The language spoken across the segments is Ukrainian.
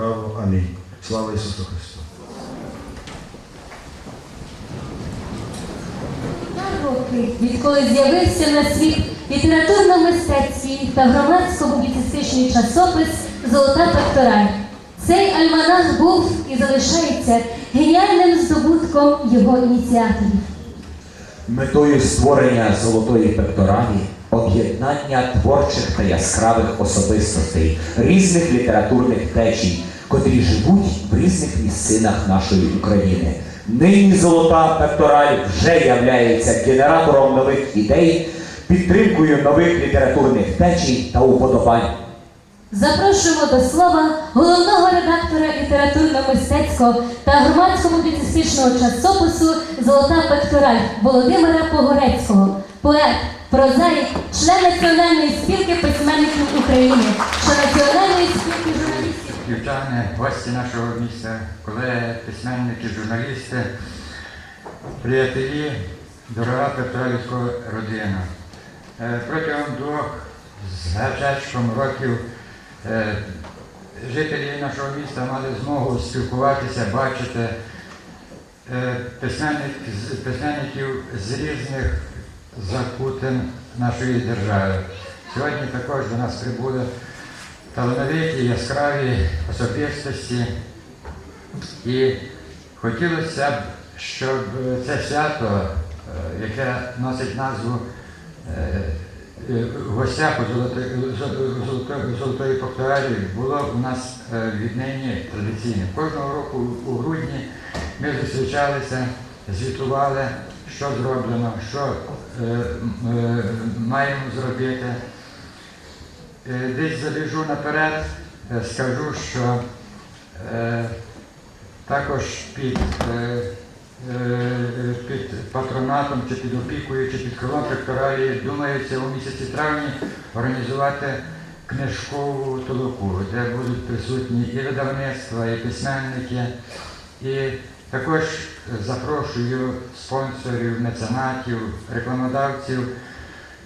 право. Амінь. Слава Ісусу Христу! Роки, відколи з'явився на світ літературно-мистецький та громадсько-публіцистичний часопис Золота пектораль. Цей альманах був і залишається геніальним здобутком його ініціаторів. Метою створення золотої пекторалі об'єднання творчих та яскравих особистостей різних літературних течій, котрі живуть в різних місцинах нашої України. Нині золота пектораль вже являється генератором нових ідей, підтримкою нових літературних течій та уподобань. Запрошуємо до слова головного редактора літературно-мистецького та громадсько-публіцистичного часопису Золота пектораль Володимира Погорецького, поет, прозаїк, член Національної спілки письменників України, член Національної спілки журналістів. Дівчани, гості нашого міста, колеги, письменники, журналісти, приятелі, дорога Петролівська родина. Е, Протягом двох з гачечком років е, жителі нашого міста мали змогу спілкуватися, бачити е, письменників з різних закутин нашої держави. Сьогодні також до нас прибули талановиті, яскраві особистості. І хотілося б, щоб це свято, е, яке носить назву е, е, гостях у Золотої, Золотої було у нас е, віднині традиційне. Кожного року у грудні ми зустрічалися, звітували, що зроблено, що е, е, маємо зробити. Е, Десь забіжу наперед, е, скажу, що е, також під, е, е, під патронатом чи під опікою, чи під крилом пекторалі думається у місяці травні організувати книжкову толоку, де будуть присутні і видавництва, і письменники. І також запрошую спонсорів, меценатів, рекламодавців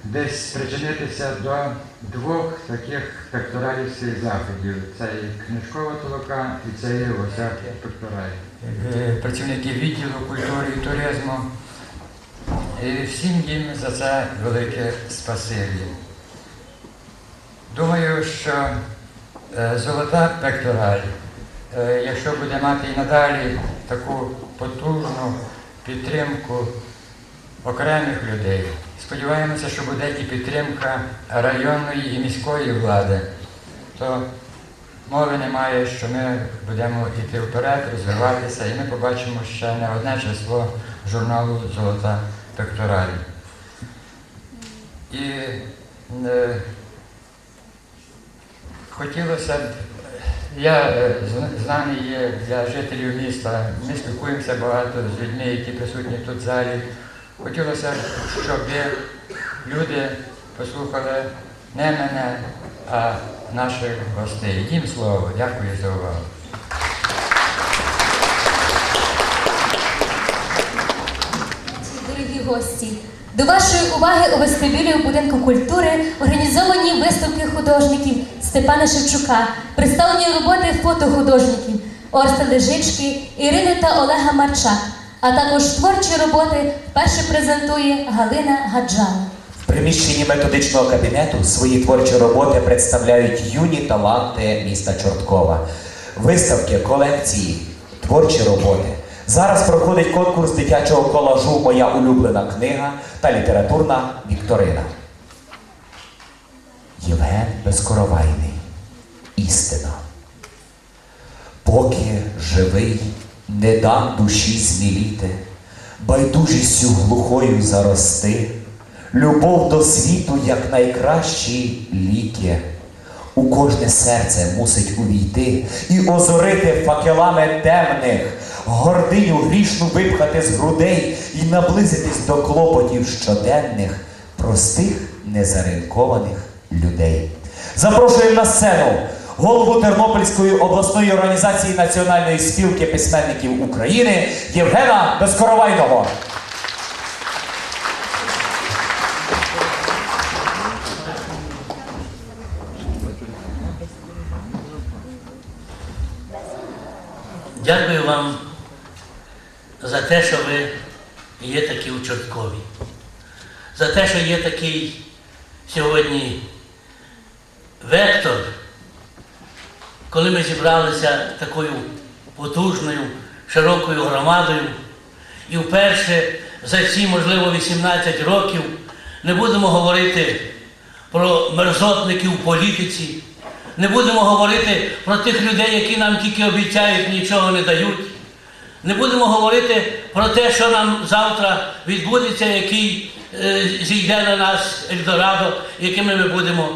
десь причинитися до двох таких пекторалівських заходів. Це і книжкова толока, і це і гостях пекторалів. Е, Працівники відділу культури і туризму. І всім їм за це велике спасибі. Думаю, що е, золота пектораль, е, якщо буде мати і надалі таку потужну підтримку окремих людей. Сподіваємося, що буде і підтримка районної і міської влади. То мови немає, що ми будемо йти вперед, розвиватися, і ми побачимо ще не одне число журналу Золота пекторалі. І е, хотілося б, я е, зна- знаний є для жителів міста, ми спілкуємося багато з людьми, які присутні тут в залі. Хотілося б, щоб люди послухали не мене, а наших гостей. Їм слово. Дякую за увагу. Дорогі гості, до вашої уваги у вестибюлі у будинку культури організовані виставки художників Степана Шевчука, представлені роботи фотохудожників Орста Лежички, Ірини та Олега Марчак, а також творчі роботи вперше презентує Галина Гаджана. В приміщенні методичного кабінету свої творчі роботи представляють юні таланти міста Чорткова. Виставки, колекції, творчі роботи. Зараз проходить конкурс дитячого колажу Моя улюблена книга та літературна вікторина. Євген Безкоровайний. Істина. Поки живий, не дам душі зміліти, байдужістю глухою зарости, любов до світу, як найкращі ліки. У кожне серце мусить увійти і озорити факелами темних, гординю грішну випхати з грудей і наблизитись до клопотів щоденних, простих незаринкованих людей. Запрошуємо на сцену голову Тернопільської обласної організації Національної спілки письменників України Євгена Безкоровайного. Те, що ви є такі у. За те, що є такий сьогодні вектор, коли ми зібралися такою потужною, широкою громадою, і вперше за ці, можливо, 18 років не будемо говорити про мерзотників у політиці, не будемо говорити про тих людей, які нам тільки обіцяють, нічого не дають. Не будемо говорити про те, що нам завтра відбудеться, який е, зійде на нас Ельдорадо, якими ми будемо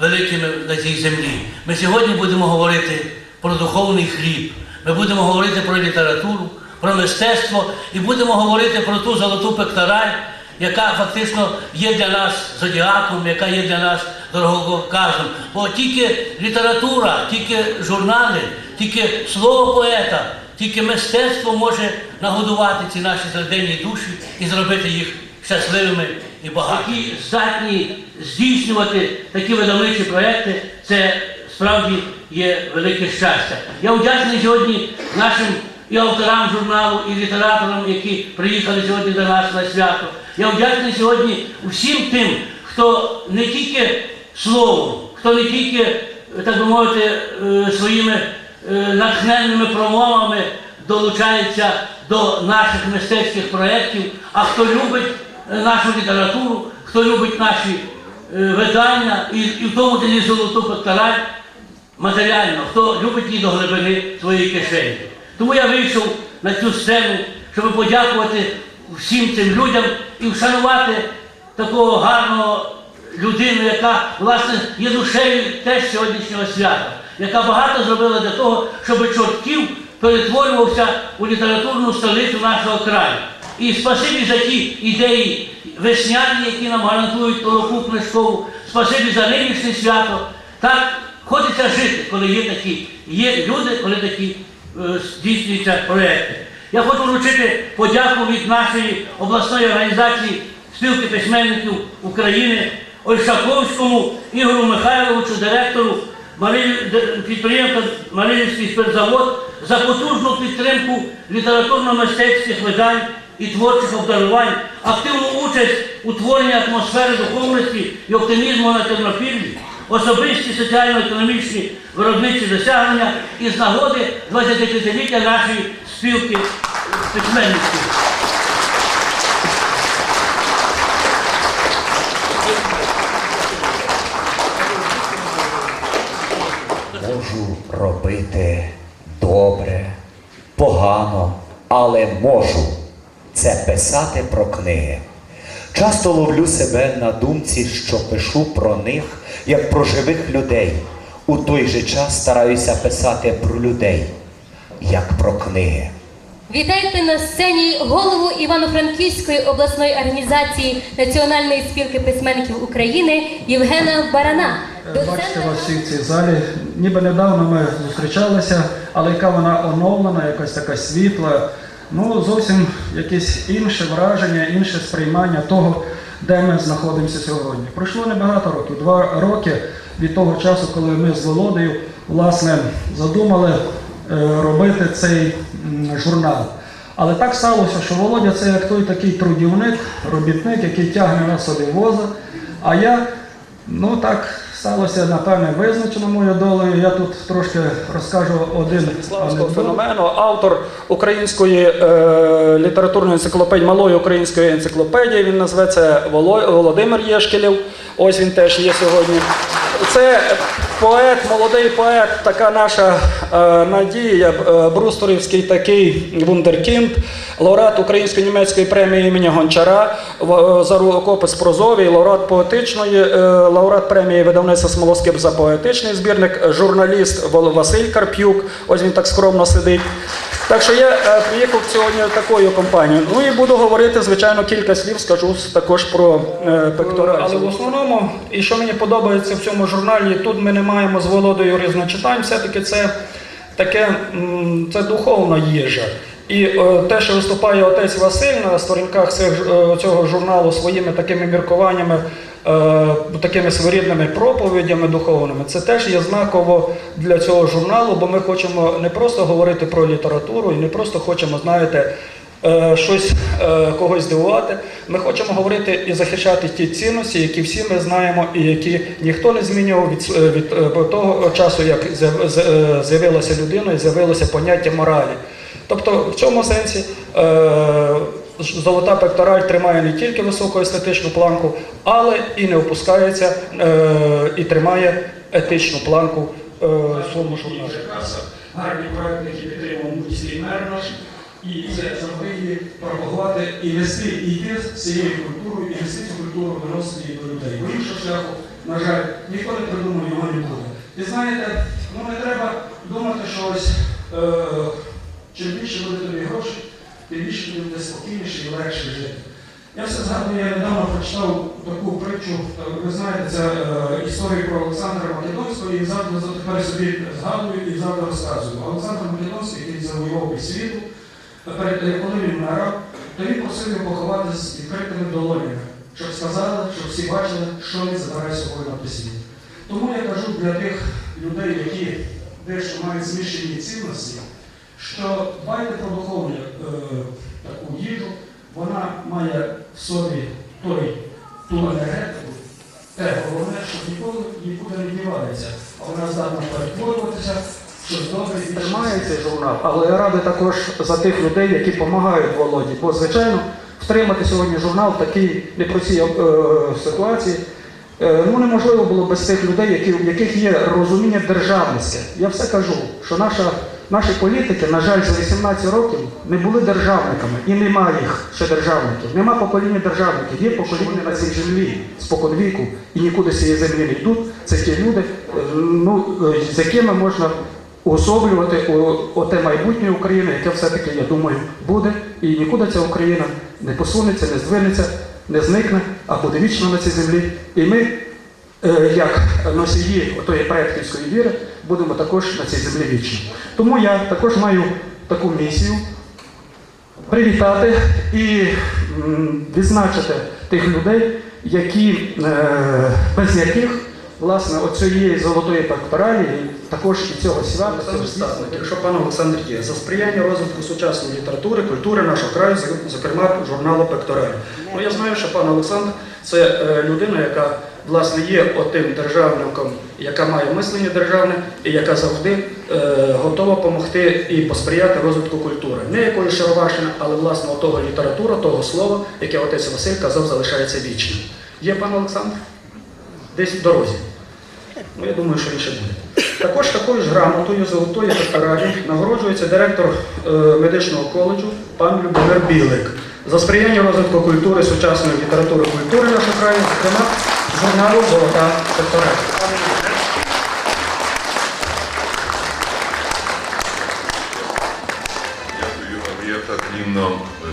великими на цій землі. Ми сьогодні будемо говорити про духовний хліб. Ми будемо говорити про літературу, про мистецтво і будемо говорити про ту золоту пектораль, яка фактично є для нас зодіаком, яка є для нас дороговказом. Бо тільки література, тільки журнали, тільки слово поета, тільки мистецтво може нагодувати ці наші серденні душі і зробити їх щасливими і багатими. Які здатні здійснювати такі видавничі проекти, це справді є велике щастя. Я вдячний сьогодні нашим і авторам журналу, і літераторам, які приїхали сьогодні до нас на свято. Я вдячний сьогодні всім тим, хто не тільки словом, хто не тільки, так би мовити, е, своїми натхненними промовами долучається до наших мистецьких проєктів, а хто любить е, нашу літературу, хто любить наші е, видання і, і в тому числі золоту пектораль, матеріально, хто любить її до глибини своєї кишені. Тому я вийшов на цю сцену, щоб подякувати всім цим людям і вшанувати такого гарного людину, яка власне є душею теж сьогоднішнього свята, яка багато зробила для того, щоб Чортків перетворювався у літературну столицю нашого краю. І спасибі за ті ідеї весняні, які нам гарантують толоку книжкову, спасибі за нинішнє свято. Так хочеться жити, коли є такі, є люди, коли такі е, здійснюються проекти. Я хочу вручити подяку від нашої обласної організації спілки письменників України Ольшаковському Ігору Михайловичу, директору Мариль- д- підприємства Марилівський спиртзавод за потужну підтримку літературно-мистецьких видань і творчих обдарувань, активну участь у творенні атмосфери духовності і оптимізму на Тернопіллі, особисті соціально-економічні виробничі досягнення і з нагоди 25-ліття нашої спілки письменників. Можу робити добре, погано, але можу це писати про книги. Часто ловлю себе на думці, що пишу про них як про живих людей. У той же час стараюся писати про людей, як про книги. Вітайте на сцені голову Івано-Франківської обласної організації Національної спілки письменників України Євгена Барана. Бачите вас всіх в цій залі. Ніби недавно ми зустрічалися, але яка вона оновлена, якась така світла. Ну, зовсім якесь інше враження, інше сприймання того, де ми знаходимося сьогодні. Пройшло небагато років, два роки від того часу, коли ми з Володою власне задумали е, робити цей журнал. Але так сталося, що Володя це як той такий трудівник, робітник, який тягне на собі воза. А я Ну так сталося, напевне, визначено мою долею. Я тут трошки розкажу один Славського феномену, автор української е, літературної енциклопедії, малої української енциклопедії. Він називається Воло- Володимир Єшкілів. Ось він теж є сьогодні. Це поет, молодий поет, така наша е, надія, е, брусторівський такий вундеркінд, лауреат українсько-німецької премії імені Гончара, в- е, за рукопис прозовий, лауреат поетичної, е, лауреат премії видавництва Смолоскип за поетичний збірник, журналіст Василь Карп'юк. Ось він так скромно сидить. Так що я е, приїхав сьогодні такою компанією. Ну і буду говорити, звичайно, кілька слів скажу також про е, пектораль. Але в основному, і що мені подобається в цьому журналі, тут ми не маємо з Володою різночитань, все-таки це таке це духовна їжа. І е, те, що виступає отець Василь на сторінках цих, е, цього журналу своїми такими міркуваннями, такими своєрідними проповідями духовними. Це теж є знаково для цього журналу, бо ми хочемо не просто говорити про літературу і не просто хочемо, знаєте, е, щось е, когось здивувати. Ми хочемо говорити і захищати ті цінності, які всі ми знаємо, і які ніхто не змінював від, від е, того часу, як е, з'явилася людина і з'явилося поняття моралі. Тобто, в цьому сенсі е, золота пектораль тримає не тільки високу естетичну планку, але і не опускається е, і тримає етичну планку е, в своєму журналі. Гарні проекти, які підтримував міський мер наш, і це завжди пропагувати і вести і йти з цією культурою, і вести цю культуру виносити її до людей. Бо іншого шляху, на жаль, ніхто не придумав, його не буде. І знаєте, ну не треба думати, що ось е, чим більше буде тобі грошей, тим більше буде спокійніше і легше жити. Я все згадую, я недавно прочитав таку притчу, ви знаєте, це е, історію про Олександра Македонського, і завжди тепер собі згадую і завжди розказую. Олександр Македонський, який завоював пів світу, е, коли він вмирав, то він просив його поховати з відкритими долонями, щоб сказали, щоб всі бачили, що він забирає собою на присвіт. Тому я кажу для тих людей, які дещо мають змішані цінності, що дбайте про духовну е, таку їжу, вона має в собі той, ту енергетику, те головне, що ніколи нікуди не дівається, а вона здатна перетворюватися, тримає цей журнал. Але я радий також за тих людей, які допомагають Володі. Бо, звичайно, втримати сьогодні журнал в такій непростій е, ситуації. Е, Ну, неможливо було без тих людей, які, в яких є розуміння державницьке. Я все кажу, що наша, наші політики, на жаль, за 18 років не були державниками і немає їх ще державників. Нема покоління державників, є покоління на цій землі споконвіку і нікуди з цієї землі не йдуть. Це ті люди, е, ну, е, з якими можна уособлювати оте майбутнє України, яке все-таки, я думаю, буде. І нікуди ця Україна не посунеться, не здвинеться, не зникне, а буде вічно на цій землі. І ми, е, як носії отої предківської віри, будемо також на цій землі вічні. Тому я також маю таку місію привітати і відзначити тих людей, які, е, без яких власне оцієї золотої пекторалі, також і цього свята. Якщо пан Олександр є за сприяння розвитку сучасної літератури, культури нашого краю, зокрема журналу Пектораль. Ну я знаю, що пан Олександр це е, людина, яка власне є отим державником, яка має мислення державне і яка завжди е, готова допомогти і посприяти розвитку культури. Не якоїсь шароварщини, але власне того література, того слова, яке отець Василь казав, залишається вічним. Є пан Олександр? Десь в дорозі. Ну, я думаю, що він буде. Також такою ж грамотою золотої пекторалі нагороджується директор е, медичного коледжу пан Любомир Білик за сприяння розвитку культури, сучасної літератури культури нашого краю, зокрема журналу Золота пектораль. Дякую, але я так рівно е,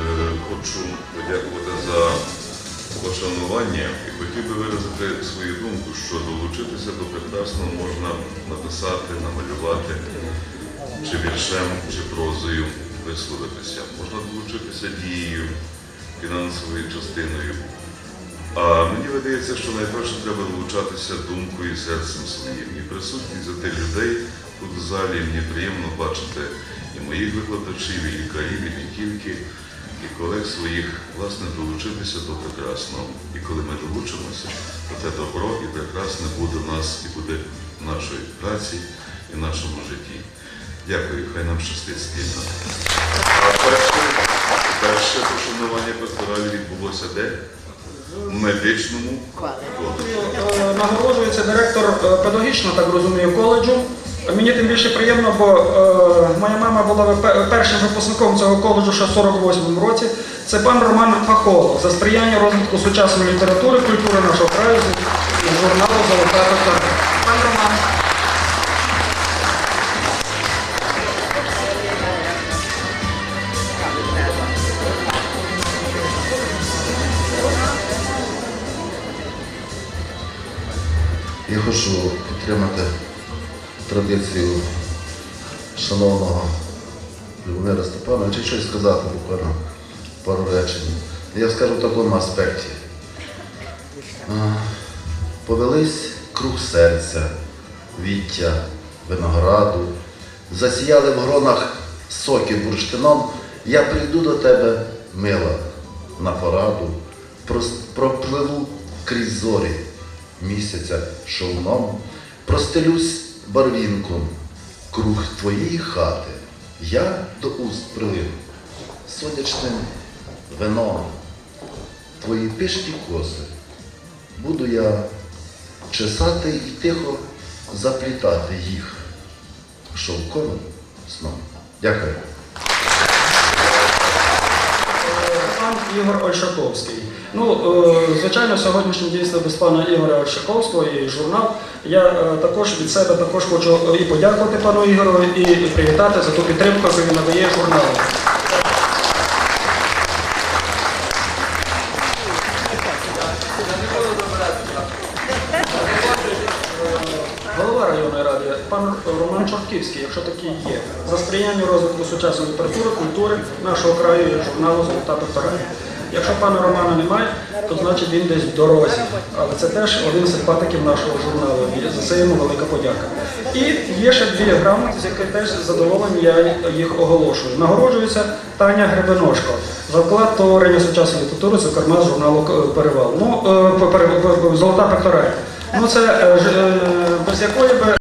хочу подякувати за пошанування і хотів би виразити свою думку, що долучитися до прекрасного можна написати, намалювати, чи віршем, чи прозою висловитися. Можна долучитися дією, фінансовою частиною. А мені видається, що найперше треба долучатися думкою і серцем своїм. І присутність за тих людей тут в залі мені приємно бачити і моїх викладачів, і лікарів, і тільки, і колег своїх, власне, долучитися до прекрасного. І коли ми долучимося, то те добро і прекрасне буде в нас і буде в нашій праці і в нашому житті. Дякую, хай нам щастить спільно. А перше, перше пошанування пасторалі відбулося де? Медичному коледжі. Нагороджується директор е, педагогічного, так розумію, коледжу. Мені тим більше приємно, бо е, моя мама була першим випускником цього коледжу ще в 48-му році. Це пан Роман Фахолов за сприяння розвитку сучасної літератури, культури нашого краю з журналу Золота Пектораль. Пан Роман. Традицію шановного Любомира Степановича щось сказати буквально пару речень. Я скажу в такому аспекті. Повелись круг серця, віття, винограду, засіяли в гронах соки бурштином, я прийду до тебе, мила, на пораду, пропливу крізь зорі місяця шовном, простелюсь барвінком, круг твоєї хати, я до уст прилив сонячним вином, твої пишні коси. Буду я чесати і тихо заплітати їх шовковим сном. Дякую. Ігор Ольшаковський. Ну, е, звичайно, сьогоднішнє дійство без пана Ігоря Ольшаковського і журнал. Я е, також від себе також хочу і подякувати пану Ігору, і привітати за ту підтримку, яку він надає журналу. Пан Роман Чортківський, якщо такий є, за сприяння розвитку сучасної літератури, культури нашого краю журналу Золота пектораль. Якщо пана Романа немає, то значить він десь в дорозі. Але це теж один з симпатиків нашого журналу. За це йому велика подяка. І є ще дві грамоти, з яких теж з я їх оголошую. Нагороджується Таня Гребеношко за вклад творення сучасної літератури, зокрема журналу Перевал. Ну, е, Золота пектораль. Ну це е, е, без якої би